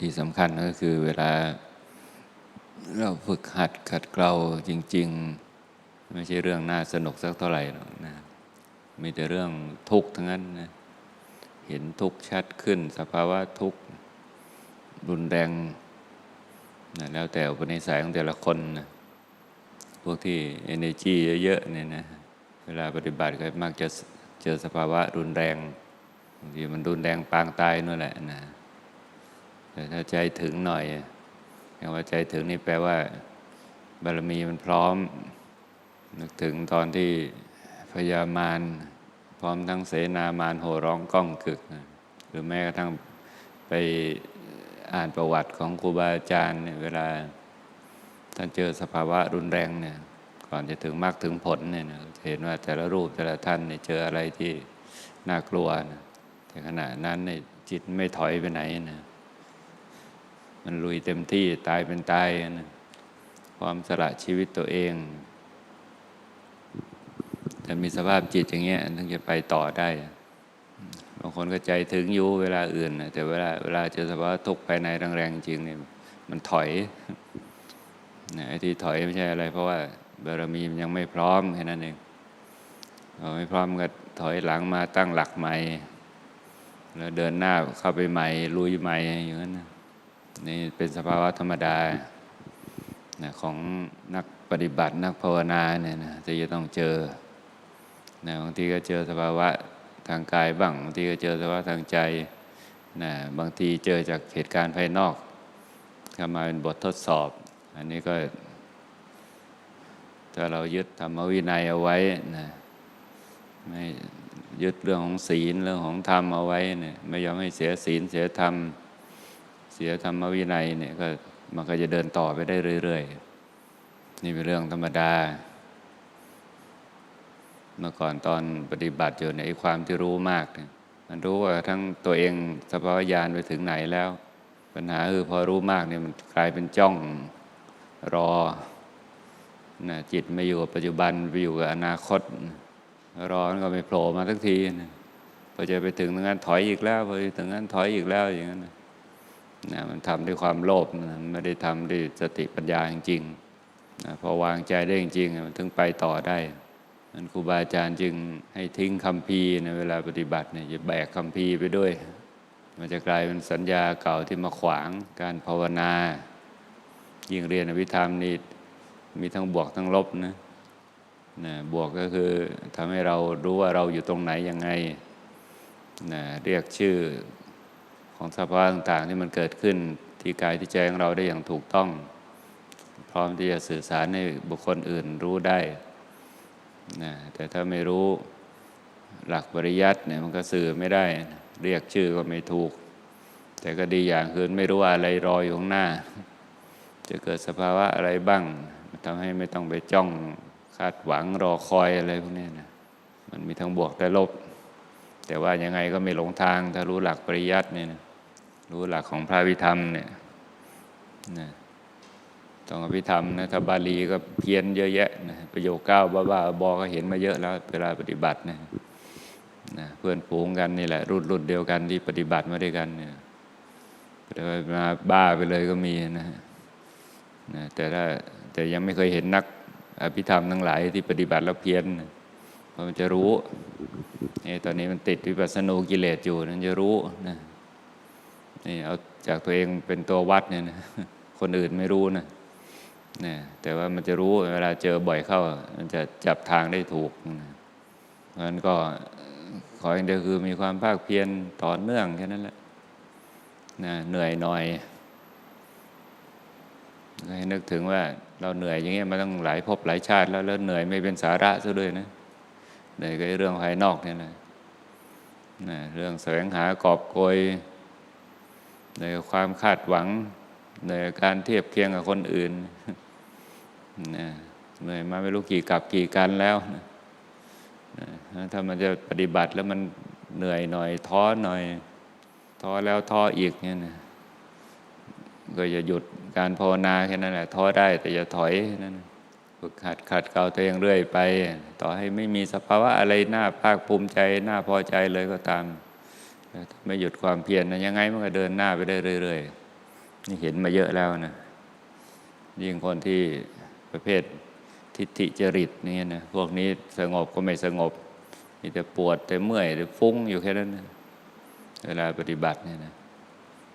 ที่สำคัญก็คือเวลาเราฝึกหัดขัดเกลาจริง ๆ ไม่ใช่เรื่องน่าสนุกสักเท่าไหร่หรอกนะมีแต่เรื่องทุกข์ทั้งนั้นนะเห็นทุกข์ชัดขึ้น สภาวะทุกข์รุนแรงนะแล้วแต่อุปนิสัยของแต่ละคนนะพวกที่ energy เยอะๆเนี่ยนะเวลาปฏิบัติก็มักจะเจอสภาวะรุนแรงบางทีมันรุนแรงปางตายนั่นแหละนะ ถ้าใจถึงหน่อยคำว่าใจถึงนี่แปลว่า บารมีมันพร้อม นึกถึงตอนที่พญามารพร้อมทั้งเสนามารโห่ร้องก้องกึกนะหรือแม้กระทั่งไปอ่านประวัติของครูบาอาจารย์เนี่ยเวลาท่านเจอสภาวะรุนแรงเนี่ยก่อนจะถึงมรรคถึงผลเนี่ยนะเห็นว่าแต่ละรูปแต่ละท่านเนี่ยเจออะไรที่น่ากลัวนะแต่ขณะนั้นเนี่ยจิตไม่ถอยไปไหนนะ มันลุยเต็มที่ตายเป็นตายนะความสละชีวิตตัวเองแต่มีสภาพจิตอย่างเงี้ยถึงจะไปต่อได้บางคนก็ใจถึงอยู่เวลาอื่นนะแต่เวลาเวลาเจอสภาวะทุกข์ภายในแรงๆจริงเนี่ยมันถอยนะไอ้ที่ถอยไม่ใช่อะไร เพราะว่าบารมีมันยังไม่พร้อมแค่นั้นเองพอไม่พร้อมก็ถอยหลังมาตั้งหลักใหม่ แล้วเดินหน้าเข้าไปใหม่ลุยใหม่อย่างนั้นนะ นี่เป็นสภาวะธรรมดานะของนักปฏิบัตินักภาวนาเนี่ยนะที่จะต้องเจอนะบางทีก็เจอสภาวะทางกายบ้างบางทีก็เจอสภาวะทางใจนะบางทีเจอจากเหตุการณ์ภายนอกเข้ามาเป็นบททดสอบ อันนี้ก็ถ้าเรายึดธรรมวินัยเอาไว้นะไม่ยึดเรื่องของศีลเรื่องของธรรมเอาไว้เนี่ยไม่ยอมให้เสียศีลเสียธรรม สียธรรมวินัยเนี่ยก็มันก็จะเดินต่อไปได้เรื่อยๆ นี่เป็นเรื่องธรรมดา เมื่อก่อนตอนปฏิบัติอยู่ในยไอ้ความที่รู้มากเนี่ยมันรู้ว่าทั้งตัวเองสภาวะญาณไปถึงไหนแล้ว ปัญหาคือพอรู้มากเนี่ยมันกลายเป็นจ้องรอนะจิตไม่อยู่กับปัจจุบันไปอยู่กับอนาคต รอมันก็ไม่โผล่มาสักทีนะพอจะไปถึงตรงนั้นถอยอีกแล้วพอจถึงนั้นถอยอีกแล้วอย่างนั้นนะ นะมันทำด้วยความโลภนะไม่ได้ทำด้วยสติปัญญาจริงๆนะพอวางใจได้จริงๆมันถึงไปต่อได้นั้นครูบาอาจารย์จึงให้ทิ้งคำพีในเวลาปฏิบัติเนี่ยจะแบกคำพีไปด้วย มันจะกลายเป็นสัญญาเก่าที่มาขวางการภาวนา ยิ่งเรียนอภิธรรมนี่มีทั้งบวกทั้งลบนะนะบวกก็คือทำให้เรารู้ว่าเราอยู่ตรงไหนยังไงนะเรียกชื่อ ของสภาวะต่างๆที่มันเกิดขึ้นที่กายที่ใจของเราได้อย่างถูกต้อง พร้อมที่จะสื่อสารให้บุคคลอื่นรู้ได้นะแต่ถ้าไม่รู้หลักปริยัติเนี่ยมันก็สื่อไม่ได้ เรียกชื่อก็ไม่ถูก แต่ก็ดีอย่างคือไม่รู้ว่าอะไรรออยู่ข้างหน้า จะเกิดสภาวะอะไรบ้างทำให้ไม่ต้องไปจ้องคาดหวังรอคอยอะไรพวกนี้นะมันมีทั้งบวกและลบ แต่ว่ายังไงก็ไม่หลงทางถ้ารู้หลักปริยัติเนี่ยนะ รู้หลักของพระวิธรรมเนี่ยนะต้องอภิธรรมนะถ้าบาลีก็เพี้ยนเยอะแยะนะประโยคเก้าบ้าบ้าบอก็เห็นมาเยอะแล้ว เวลาปฏิบัตินะนะเพื่อนฝูงกันนี่แหละรุ่นรุ่นเดียวกันที่ปฏิบัติมาด้วยกันเนี่ยแต่มาบ้าไปเลยก็มีนะนะแต่ถ้าแต่ยังไม่เคยเห็นนักอภิธรรมทั้งหลายที่ปฏิบัติแล้วเพี้ยนนะเพราะมันจะรู้ไอ้ตอนนี้มันติดวิปัสสนูกิเลสอยู่นั่นจะรู้นะ นี่เอาจากตัวเองเป็นตัววัดเนี่ยนะคนอื่นไม่รู้นะนะแต่ว่ามันจะรู้เวลาเจอบ่อยเข้า มันจะจับทางได้ถูกนะเพราะฉะนั้นก็ขออย่างเดียวคือมีความภาคเพียรต่อเนื่องแค่นั้นแหละนะเหนื่อยหน่อยให้นึกถึงว่าเราเหนื่อยอย่างเงี้ยมาตั้งหลายภพหลายชาติ แล้วแล้วเหนื่อยไม่เป็นสาระซะด้วยนะเหนื่อยก็เรื่องภายนอกเนี่ยนะนะเรื่องแสวงหากอบโกย ในความคาดหวังในการเทียบเคียงกับคนอื่นนะเหนื่อยมาไม่รู้กี่กับกี่กันแล้วนะถ้ามันจะปฏิบัติแล้วมันเหนื่อยหน่อยท้อหน่อย ท้อแล้วท้ออีกเนี่ยนะก็จะหยุดการภาวนาแค่นั้นแหละท้อได้แต่อย่าถอยนั่นฝึกขัดขัดเกลาตัวเองเรื่อยไป ต่อให้ไม่มีสภาวะอะไรน่าภาคภูมิใจน่าพอใจเลยก็ตาม ไม่หยุดความเพียรนะยังไงมันก็เดินหน้าไปได้เรื่อยๆนี่เห็นมาเยอะแล้วนะยิ่งคนที่ประเภททิฏฐิจริตนี่นะพวกนี้สงบก็ไม่สงบ มีแต่ปวดแต่เมื่อยแต่ฟุ้งอยู่แค่นั้นนะเวลาปฏิบัติเนี่ยนะ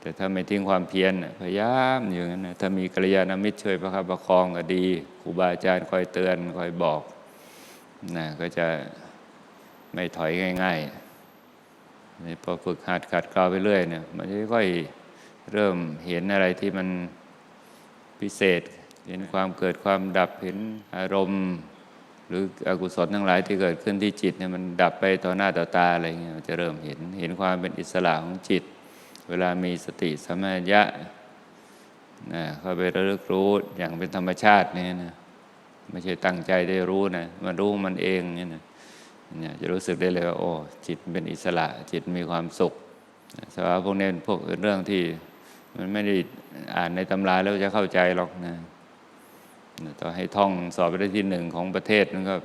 แต่ถ้าไม่ทิ้งความเพียรพยายามอย่างนั้นนะถ้ามีกัลยาณมิตรช่วยประคับประคองก็ดีครูบาอาจารย์คอยเตือนคอยบอกนะก็จะไม่ถอยง่าย ๆ พอฝึกหัดขัดเกลาไปเรื่อยเนี่ย มันจะค่อยเริ่มเห็นอะไรที่มันพิเศษ เห็นความเกิดความดับเห็นอารมณ์ หรืออกุศลทั้งหลายที่เกิดขึ้นที่จิตเนี่ยมันดับไปต่อหน้าต่อตาอะไรเงี้ยมันจะเริ่มเห็นเห็นความเป็นอิสระของจิต เวลามีสติสัมปชัญญะนะเข้าไประลึกรู้อย่างเป็นธรรมชาติเนี่ยนะไม่ใช่ตั้งใจได้รู้นะมันรู้มันเองเนี่ยนะ เนี่ยจะรู้สึกได้เลยว่าโอ้จิตเป็นอิสระจิตมีความสุขสภาวะพวกนี้เป็นพวกเรื่องที่มันไม่ได้อ่านในตำราแล้วจะเข้าใจหรอกนะต่อให้ท่องสอบไปได้ที่หนึ่งของประเทศมันก็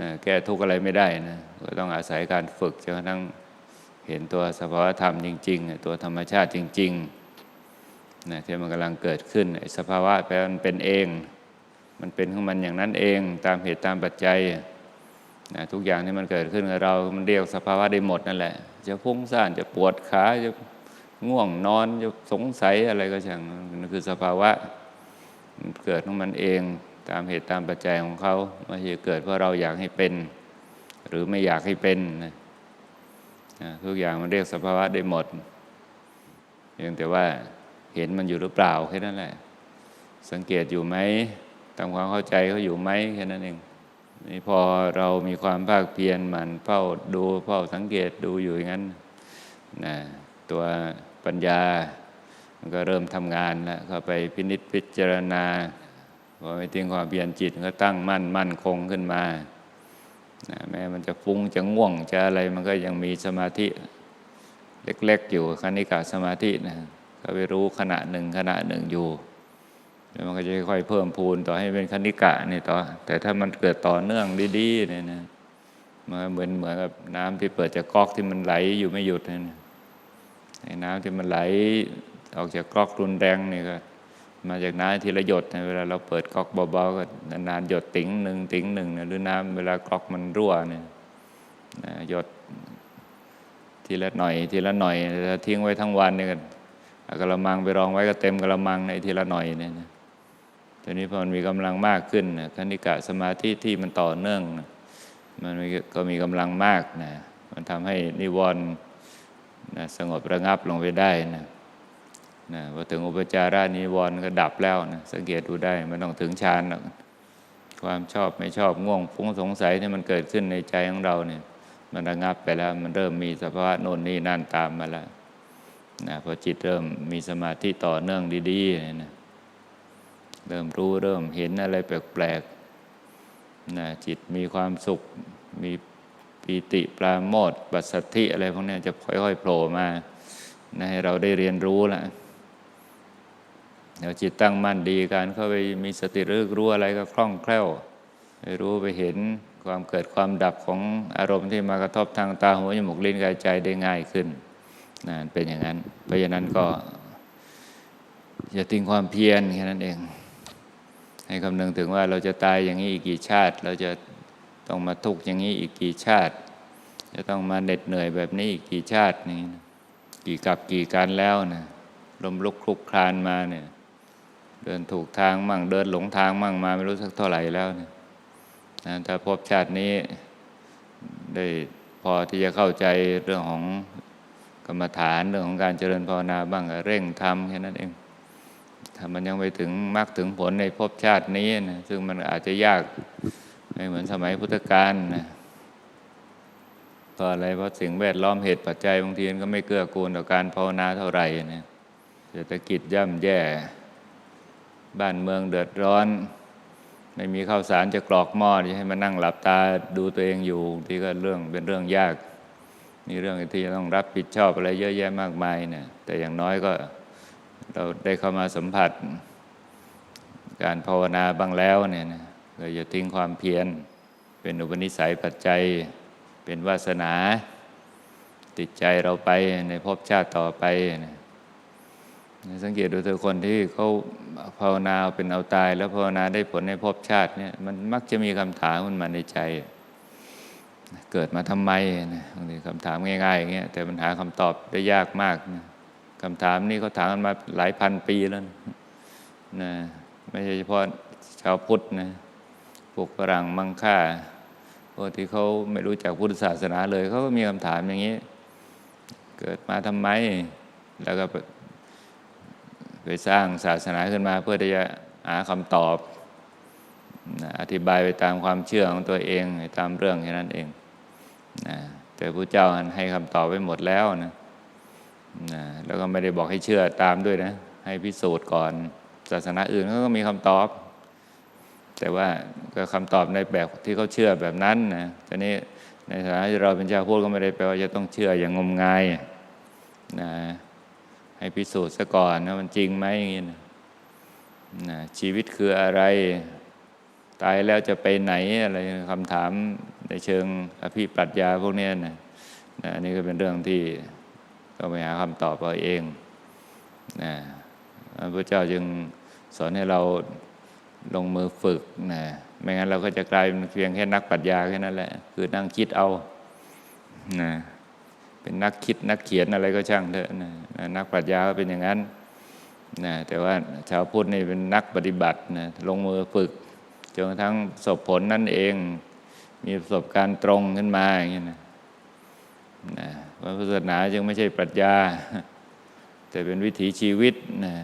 นะแก้ทุกข์อะไรไม่ได้นะก็ต้องอาศัยการฝึกจนกระทั่งเห็นตัวสภาวธรรมจริงๆ ตัวธรรมชาติจริงๆนะที่มันกำลังเกิดขึ้นสภาวะแปลมันเป็นเอง มันเป็นของมันอย่างนั้นเองตามเหตุตามปัจจัย นะทุกอย่างที่มันเกิดขึ้นกับเรา มันเรียกสภาวะได้หมดนั่นแหละ จะฟุ้งซ่านจะปวดขาจะง่วงนอนจะสงสัยอะไรก็ช่างนั่นคือสภาวะมันเกิดของมันเองตามเหตุตามปัจจัยของเขาไม่ใช่เกิดเพราะเราอยากให้เป็น หรือไม่อยากให้เป็นนะทุกอย่างมันเรียกสภาวะได้หมดเพียงแต่ว่าเห็นมันอยู่หรือเปล่าแค่นั้นแหละ สังเกตอยู่ไหมตามความเข้าใจเขาอยู่ไหมแค่นั้นเอง นี่พอเรามีความภาคเพียรหมันเฝ้าดูเฝ้าสังเกตดูอยู่อย่างนั้นนะตัวปัญญา มันก็เริ่มทำงานแล้วเข้าไปพินิษพิจารณาพอไม่ทิ้งความเพียรจิตก็ตั้งมั่นมั่นคงขึ้นมานะแม้มันจะฟุ้งจะง่วงจะอะไรมันก็ยังมีสมาธิเล็ก ๆ อยู่คณิกาสมาธินะก็ไปรู้ขณะหนึ่งขณะหนึ่งอยู่ แล้วมันก็จะค่อยๆเพิ่มพูนต่อให้เป็นคณิกะนี่ต่อ แต่ถ้ามันเกิดต่อเนื่องดีๆเนี่ยนะมันเหมือนเหมือนกับน้ำที่เปิดจากก๊อกที่มันไหลอยู่ไม่หยุดเนี่ยไอ้น้ำที่มันไหลออกจากก๊อกรุนแรงนี่ก็ มาจากน้ำทีละหยดนเวลาเราเปิดก๊อกเบาๆก็นานๆหยดติ๋งหนึ่งติ๋งหนึ่งนะหรือน้ำเวลาก๊อกมันรั่วเนี่ยนะหยดทีละหน่อย ทีละหน่อยถ้าทิ้งไว้ทั้งวันเนี่ยก็เอากระมังไปรองไว้ก็เต็มกระมังในทีละหน่อยเนี่ยนะ ทีนี้พอมันมีกำลังมากขึ้นนะคณิกะสมาธิที่มันต่อเนื่องนะมันมก็มีกำลังมากนะมันทำให้นิวรณ์นะสงบระงับลงไปได้นะนะพอถึงอุปจาระนิวรณ์ก็ดับแล้วนะสังเกตดูได้ไม่ต้องถึงฌานหรอกความชอบไม่ชอบง่วงฟุ้งสงสัยที่มันเกิดขึ้นในใจของเราเนี่ย มันระงับไปแล้ว มันเริ่มมีสภาวะโน่นนี่นั่นตามมาแล้วนะพอจิตเริ่มมีสมาธิต่อเนื่องดีๆนี่นะ เริ่มรู้เริ่มเห็นอะไรแปลกๆนะจิตมีความสุข มีปีติปราโมทปัสสัทธิอะไรพวกนี้จะค่อยๆโผล่มานะให้เราได้เรียนรู้ล้วเดี๋ยวจิตตั้งมั่นดีการเข้าไปมีสติรึกรู้อะไรก็คล่องแคล่วไปรู้ไปเห็นความเกิดความดับของอารมณ์ที่มากระทบทางตาหูจมูกลิ้นกายใจได้ง่ายขึ้นนะเป็นอย่างนั้น เพราะฉะนั้นก็ อย่าทิ้งความเพียรแค่นั้นเอง ให้คำนึงถึงว่าเราจะตายอย่างนี้อีกกี่ชาติ เราจะต้องมาทุกข์อย่างนี้อีกกี่ชาติ จะต้องมาเหน็ดเหนื่อยแบบนี้อีกกี่ชาตินี่กี่กับกี่การแล้วนะลมลุกคลุกคลานมาเนี่ย เดินถูกทางมั่งเดินหลงทางมั่งมาไม่รู้สักเท่าไหร่แล้วนะถ้าพบชาตินี้ได้พอที่จะเข้าใจเรื่องของกรรมฐานเรื่องของการเจริญภาวนาบ้างเร่งทำแค่นั้นเอง ถ้ามันยังไปถึงมรรคถึงผลในภพชาตินี้นะซึ่งมันอาจจะยากไม่เหมือนสมัยพุทธกาลนะเพราะอะไรเพราะสิ่งแวดล้อมเหตุปัจจัยบางทีมันก็ไม่เกื้อกูลต่อการภาวนาเท่าไหร่นะเศรษฐกิจย่ำแย่ บ้านเมืองเดือดร้อน ไม่มีข้าวสารจะกรอกหม้อจะให้มานั่งหลับตาดูตัวเองอยู่ที่ก็เรื่องเป็นเรื่องยาก มีเรื่องที่จะต้องรับผิดชอบอะไรเยอะแยะมากมายนี่ยแต่อย่างน้อยก็ เราได้เข้ามาสัมผัส การภาวนาบ้างแล้วเนี่ยนะเราจะทิ้งความเพียรเป็นอุปนิสัยปัจจัย เป็นวาสนา ติดใจเราไปในภพชาติต่อไปนะสังเกตดูเถอะคนที่เขาภาวนาเอาเป็นเอาตาย แล้วภาวนาได้ผลในภพชาติเนี่ยมันมักจะมีคำถามมันมาในใจ เกิดมาทำไมนะบางทีคำถามง่ายๆอย่างเงี้ยแต่มันหาคำตอบได้ยากมากนะ คำถามนี้เขาถามกันมาหลายพันปีแล้วนะไม่ใช่เฉพาะชาวพุทธนะพวกฝรั่งมังค่าพวกที่เขาไม่รู้จักพุทธศาสนาเลยเขาก็มีคำถามอย่างนี้ เกิดมาทำไม แล้วก็ไปสร้างศาสนาขึ้นมา เพื่อที่จะหาคำตอบนะอธิบายไปตามความเชื่อของตัวเองตามเรื่องแค่นั้นเองนะแต่พระเจ้าให้คำตอบไว้หมดแล้วนะ นะแล้วก็ไม่ได้บอกให้เชื่อตามด้วยนะ ให้พิสูจน์ก่อน ศาสนาอื่นเขาก็มีคำตอบ แต่ว่าก็คำตอบในแบบที่เขาเชื่อแบบนั้นนะทีนี้ในฐานะที่เราเป็นชาวพุทธก็ไม่ได้แปลว่าจะต้องเชื่ออย่างงมงายนะให้พิสูจน์ซะก่อนวนะมันจริงไหมอย่างนี้นะนะชีวิตคืออะไร ตายแล้วจะไปไหนอะไรคำถามในเชิงอภิปรัชญาพวกนี้นะนะอันนี้ก็เป็นเรื่องที่ ต้องไปหาคำตอบเอาเองนะพระเจ้าจึงสอนให้เราลงมือฝึกนะไม่งั้นเราก็จะกลายเป็นเพียงแค่นักปรัชญาแค่นั้นแหละ คือนั่งคิดเอานะเป็นนักคิดนักเขียนอะไรก็ช่างเถอะนะนักปรัชญาก็เป็นอย่างนั้นนะแต่ว่าชาวพุทธนี่เป็นนักปฏิบัตินะลงมือฝึกจนกระทั่งประสบผลนั่นเอง มีประสบการณ์ตรงขึ้นมาอย่างนี้นะนะ พระศาสนาจึงไม่ใช่ปรัชญา แต่เป็นวิถีชีวิตนะ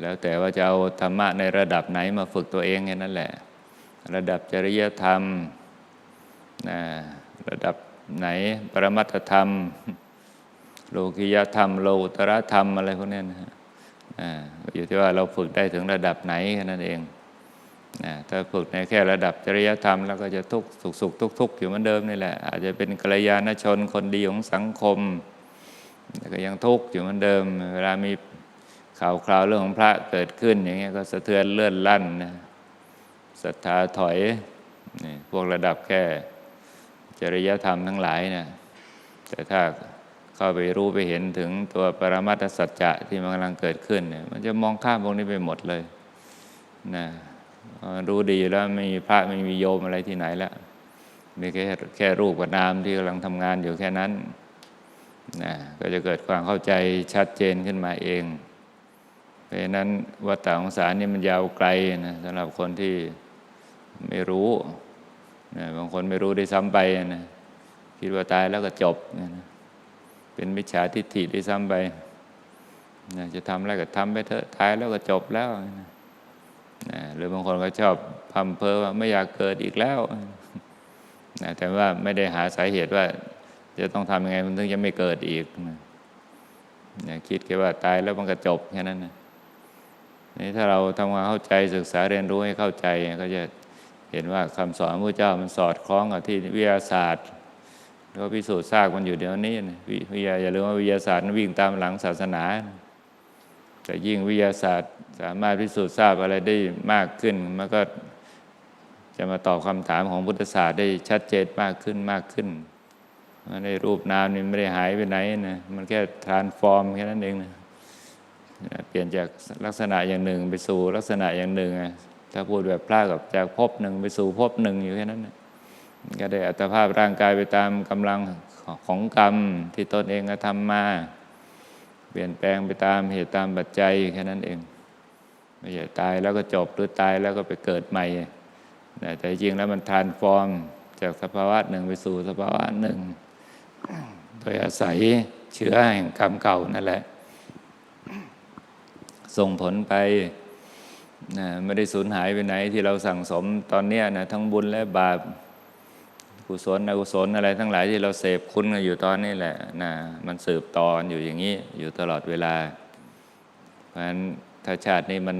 แล้วแต่ว่าจะเอาธรรมะในระดับไหนมาฝึกตัวเองแค่นั้นแหละ ระดับจริยธรรมนะระดับไหนปรมัตธรรม โลกิยธรรม โลกุตรธรรมอะไรพวกนี้นะอยู่ที่ว่าเราฝึกได้ถึงระดับไหนแค่นั้นเอง นะถ้าฝึกในแค่ระดับจริยธรรม แล้วก็จะทุกสุขสุขทุกทุกอยู่เหมือนเดิมนี่แหละ อาจจะเป็นกัลยาณชนคนดีของสังคมแต่ก็ยังทุกข์อยู่เหมือนเดิม เวลามีข่าวคราวเรื่องของพระเกิดขึ้น อย่างเงี้ยก็สะเทือนเลื่อนลั่นนะศรัทธาถอยนี่พวกระดับแค่จริยธรรมทั้งหลายนะแต่ถ้าเข้าไปรู้ไปเห็นถึงตัวปรมัตถสัจจะที่มันกำลังเกิดขึ้นเนี่ยมันจะมองข้ามพวกนี้ไปหมดเลยนะ รู้ดีแล้วไม่มีพระไม่มีโยมอะไรที่ไหนแล้วมีแค่แค่รูปกับนามที่กำลังทำงานอยู่แค่นั้นนะก็จะเกิดความเข้าใจชัดเจนขึ้นมาเอง เพราะนั้นวัฏฏะของสารนี่มันยาวไกลนะสำหรับคนที่ไม่รู้นะบางคนไม่รู้ได้ซ้ำไปนะคิดว่าตายแล้วก็จบนะเป็นมิจฉาทิฏฐิได้ซ้ำไปนะจะทำอะไรก็ทำไปเถอะตายแล้วก็จบแล้วนะ นะหรือบางคนก็ชอบพัมเพอว่าไม่อยากเกิดอีกแล้วนะแต่ว่าไม่ได้หาสาเหตุว่า จะต้องทำยังไงมันถึงจะไม่เกิดอีกนะนะคิดแค่ว่าตายแล้วมันก็จบแค่นั้นนะนี่ถ้าเราทำความเข้าใจศึกษาเรียนรู้ให้เข้าใจก็จะเห็นว่าคำสอนพระเจ้ามันสอดคล้องกับที่วิทยาศาสตร์ก็พิสูจน์ทราบมันอยู่เดี๋ยวนี้นะวิทยาอย่าลืมว่าวิทยาศาสตร์วิ่งตามหลังศาสนา แต่ยิ่งวิทยาศาสตร์สามารถพิสูจน์ทราบอะไรได้มากขึ้น มันก็จะมาตอบคำถามของพุทธศาสตร์ได้ชัดเจนมากขึ้นมากขึ้นในรูปนามนี่ไม่ได้หายไปไหนนะมันแค่ทรานส์ฟอร์มแค่นั้นเองนะเปลี่ยนจากลักษณะอย่างหนึ่งไปสู่ลักษณะอย่างหนึ่งถ้าพูดแบบพระกับจากภพหนึ่งไปสู่ภพหนึ่งอยู่แค่นั้นนะก็ได้อัตภาพร่างกายไปตามกำลังของกรรมที่ตนเองกระทำมา เปลี่ยนแปลงไปตามเหตุตามปัจจัยแค่นั้นเอง ไม่ใช่ตายแล้วก็จบหรือตายแล้วก็ไปเกิดใหม่ แต่จริงแล้วมันทานฟอร์มจากสภาวะหนึ่งไปสู่สภาวะหนึ่ง โดยอาศัยเชื้อแห่งกรรมเก่านั่นแหละ ส่งผลไปนะไม่ได้สูญหายไปไหนที่เราสั่งสมตอนนี้นะทั้งบุญและบาป กุศลอกุศลอะไรทั้งหลายที่เราเสพคุ้นกันอยู่ตอนนี้แหละนะมันสืบตอนอยู่อย่างนี้อยู่ตลอดเวลา เพราะฉะนั้นถ้าชาตินี้มัน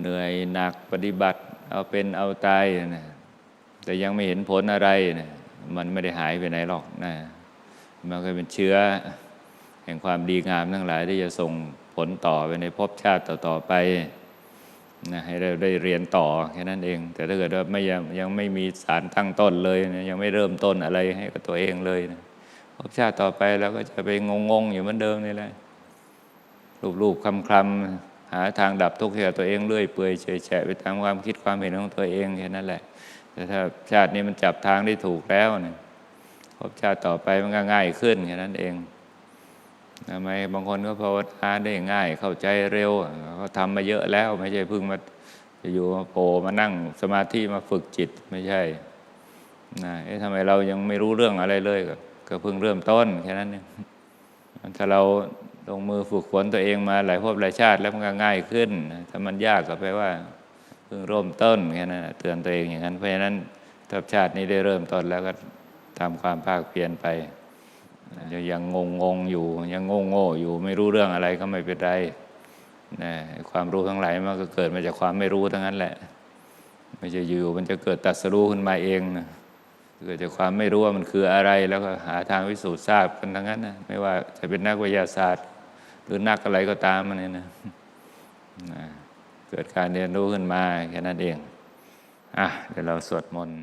เหนื่อยหนักปฏิบัติ เอาเป็นเอาตายนะแต่ยังไม่เห็นผลอะไรนะมันไม่ได้หายไปไหนหรอกนะมันก็เป็นเชื้อ แห่งความดีงามทั้งหลายที่จะส่งผลต่อไปในภพชาติต่อๆไป นะให้เราได้เรียนต่อแค่นั้นเอง แต่ถ้าเกิดว่าไม่ยังยังไม่มีสารตั้งต้นเลยนะยังไม่เริ่มต้นอะไรให้กับตัวเองเลยนะภพชาติต่อไปเราก็จะไปงงๆอยู่เหมือนเดิมนี่แหละรูปๆคำๆหาทางดับทุกข์ให้กับตัวเองเรื่อยเปื่อยเฉยแฉะไปตามความคิดความเห็นของตัวเองแค่นั้นแหละแต่ถ้าชาตินี้มันจับทางได้ถูกแล้วเนี่ยภพชาติต่อไปมันก็ง่ายขึ้นแค่นั้นเอง ทำไมบางคนก็ภาวนาได้ง่าย เข้าใจเร็วเขาทำมาเยอะแล้วไม่ใช่เพิ่งมาจะอยู่มาโผล่มานั่งสมาธิมาฝึกจิตไม่ใช่นะเอ๊ะทำไมเรายังไม่รู้เรื่องอะไรเลยก็ก็เพิ่งเริ่มต้นแค่นั้นเองถ้าเราลงมือฝึกฝนตัวเองมาหลายภพหลายชาติแล้วมันก็ง่ายขึ้นถ้ามันยากก็แปลว่า เพิ่งเริ่มต้นแค่นั้นเตือนตัวเองอย่างนั้น เพราะฉะนั้นถ้าชาตินี้ได้เริ่มต้นแล้วก็ทำความภาคเพียรไป ยังงงงงอยู่ ยังโง่โง่อยู่ ไม่รู้เรื่องอะไรก็ไม่เป็นไรนะความรู้ทั้งหลายมันก็เกิดมาจากความไม่รู้ทั้งนั้นแหละ ไม่ใช่อยู่มันจะเกิดตัดสรู้ขึ้นมาเองนะเกิดจากความไม่รู้ว่ามันคืออะไรแล้วก็หาทางพิสูจน์ทราบกันทั้งนั้นนะไม่ว่าจะเป็นนักวิทยาศาสตร์ หรือนักอะไรก็ตามมันเนี่ยนะนะเกิดการเรียนรู้ขึ้นมาแค่นั้นเองอะเดี๋ยวเราสวดมนต์